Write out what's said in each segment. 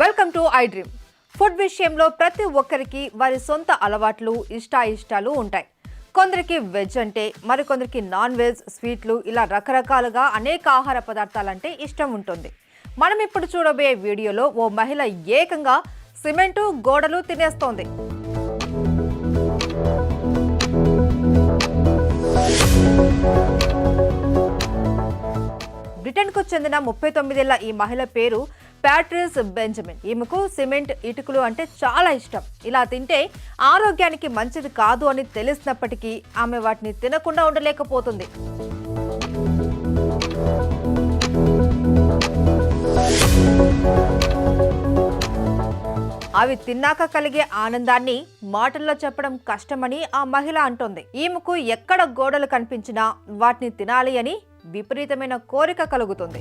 Welcome to I dream food విషయంలో ప్రతి ఒక్కరికి వారి సొంత అలవాట్లు ఇష్టాయిష్టాలు ఉంటాయి. కొందరికి వెజ్ అంటే మరికొందరికి నాన్ వెజ్ స్వీట్లు ఇలా రకరకాలుగా అనేక ఆహార పదార్థాలంటే ఇష్టం ఉంటుంది. మనం ఇప్పుడు చూడబోయే వీడియోలో ఓ మహిళ ఏకంగా సిమెంటు గోడలు తినేస్తోంది. బ్రిటన్కు చెందిన ముప్పై తొమ్మిదేళ్ళ ఈ మహిళ పేరు ప్యాట్రిస్ బెంజమిన్. ఈమెకు సిమెంట్ ఇటుకలు అంటే చాలా ఇష్టం. ఇలా తింటే ఆరోగ్యానికి మంచిది కాదు అని తెలిసినప్పటికీ ఆమె వాటిని తినకుండా ఉండలేకపోతుంది. అవి తిన్నాక కలిగే ఆనందాన్ని మాటల్లో చెప్పడం కష్టమని ఆ మహిళ అంటోంది. ఈమెకు ఎక్కడ గోడలు కనిపించినా వాటిని తినాలి అని విపరీతమైన కోరిక కలుగుతుంది.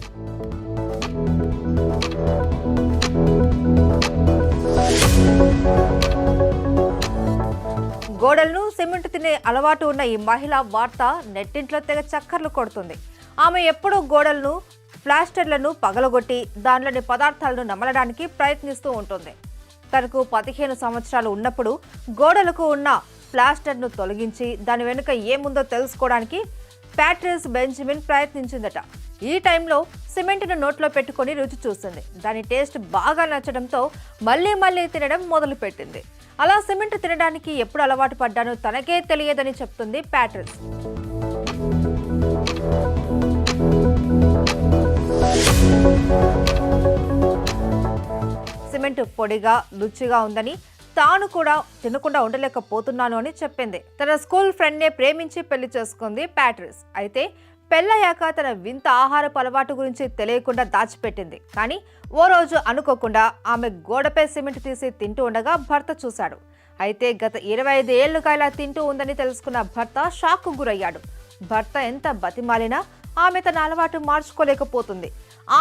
గోడలను సిమెంట్ తినే అలవాటు ఉన్న ఈ మహిళ వార్త నెట్టింట్లో తెగ చక్కర్లు కొడుతుంది. ఆమె ఎప్పుడూ గోడలను ప్లాస్టర్లను పగలగొట్టి దానిలోని పదార్థాలను నమలడానికి ప్రయత్నిస్తూ ఉంటుంది. తనకు పదిహేను సంవత్సరాలు ఉన్నప్పుడు గోడలకు ఉన్న ప్లాస్టర్ను తొలగించి దాని వెనుక ఏముందో తెలుసుకోవడానికి ప్యాట్రిస్ బెంజమిన్ ప్రయత్నించిందట. ఈ టైంలో సిమెంట్ను నోట్లో పెట్టుకొని రుచి చూస్తుంది దాని టేస్ట్ బాగా నచ్చడంతో మళ్ళీ మళ్ళీ తినడం మొదలుపెట్టింది. అలా సిమెంట్ తినడానికి ఎప్పుడు అలవాటు పడ్డానో తనకే తెలియదని చెప్తుంది ప్యాట్రిస్. సిమెంట్ పొడిగా రుచిగా ఉందని తాను కూడా తినకుండా ఉండలేకపోతున్నాను అని చెప్పింది. తన స్కూల్ ఫ్రెండ్నే ప్రేమించి పెళ్ళి చేసుకుంది ప్యాట్రిస్. అయితే పెళ్ళయ్యాక తన వింత ఆహారపు అలవాటు గురించి తెలియకుండా దాచిపెట్టింది. కానీ ఓ రోజు అనుకోకుండా ఆమె గోడపై సిమెంట్ తీసి తింటూ ఉండగా భర్త చూశాడు. అయితే గత ఇరవై ఐదు ఏళ్ళుగా ఇలా తింటూ ఉందని తెలుసుకున్న భర్త షాక్కు గురయ్యాడు. భర్త ఎంత బతిమాలినా ఆమె తన అలవాటు మార్చుకోలేకపోతుంది.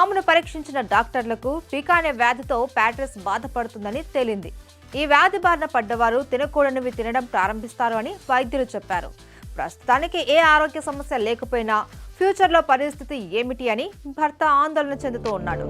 ఆమెను పరీక్షించిన డాక్టర్లకు పికా అనే వ్యాధితో ప్యాట్రిస్ బాధపడుతుందని తేలింది. ఈ వ్యాధి బారిన పడ్డవారు తినకూడనివి తినడం ప్రారంభిస్తారు అని వైద్యులు చెప్పారు. ప్రస్తుతానికి ఏ ఆరోగ్య సమస్య లేకపోయినా ఫ్యూచర్లో పరిస్థితి ఏమిటి అని భర్త ఆందోళన చెందుతూ ఉన్నాడు.